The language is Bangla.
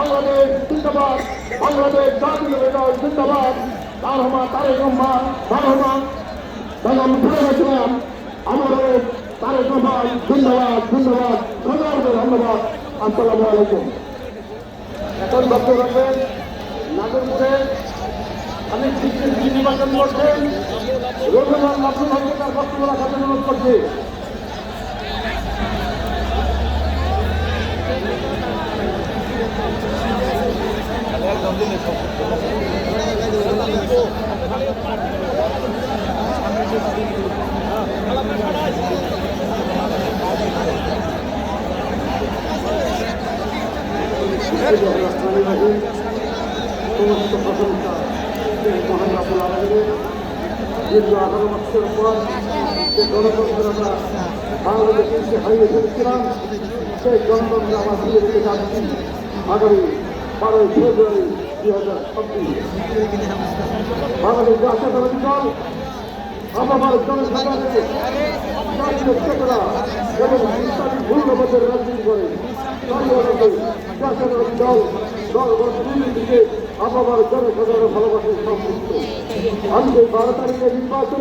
বাংলাদেশ জিন্দাবাদ, বাংলাদেশ জাতীয় হৃদয় জিন্দাবাদ। তার হমা তারেক রহমান তার হমা বেগম ভুলে গেছিলাম আমাদের তারেক রহমান, জিন্দাবাদ জিন্দাবাদ। সবাইকে ধন্যবাদ। আসসালামু আলাইকুম। এখন বক্তব্য রাখবেন আমি নির্বাচন করছেন। রবীন্দ্রনাথ নাথুর ভাইকে বক্তব্য রাখার জন্য অনুরোধ করছি। সমস্ত প্রশংসা মহান রাবুল আলমীর দীর্ঘ পর যে গণতন্ত্র আমরা বাংলাদেশকে হারিয়ে সেই গণতন্ত্র আমরা ফিরে যাচ্ছি আগামী বারোই ফেব্রুয়ারি দুই হাজার ছাব্বিশ বাংলাদেশ জাতীয়তাবাদী দল আমার জনসাধারণকে জাতীয় চেতনা এবং ইসলামী মূল্যবোধের রাজনীতি করে জাতীয়তাবাদী দল দল দিকে আমার জনসাধারণের ভালোবাসার সম্পৃক্ত আমি বারো তারিখে নির্বাচন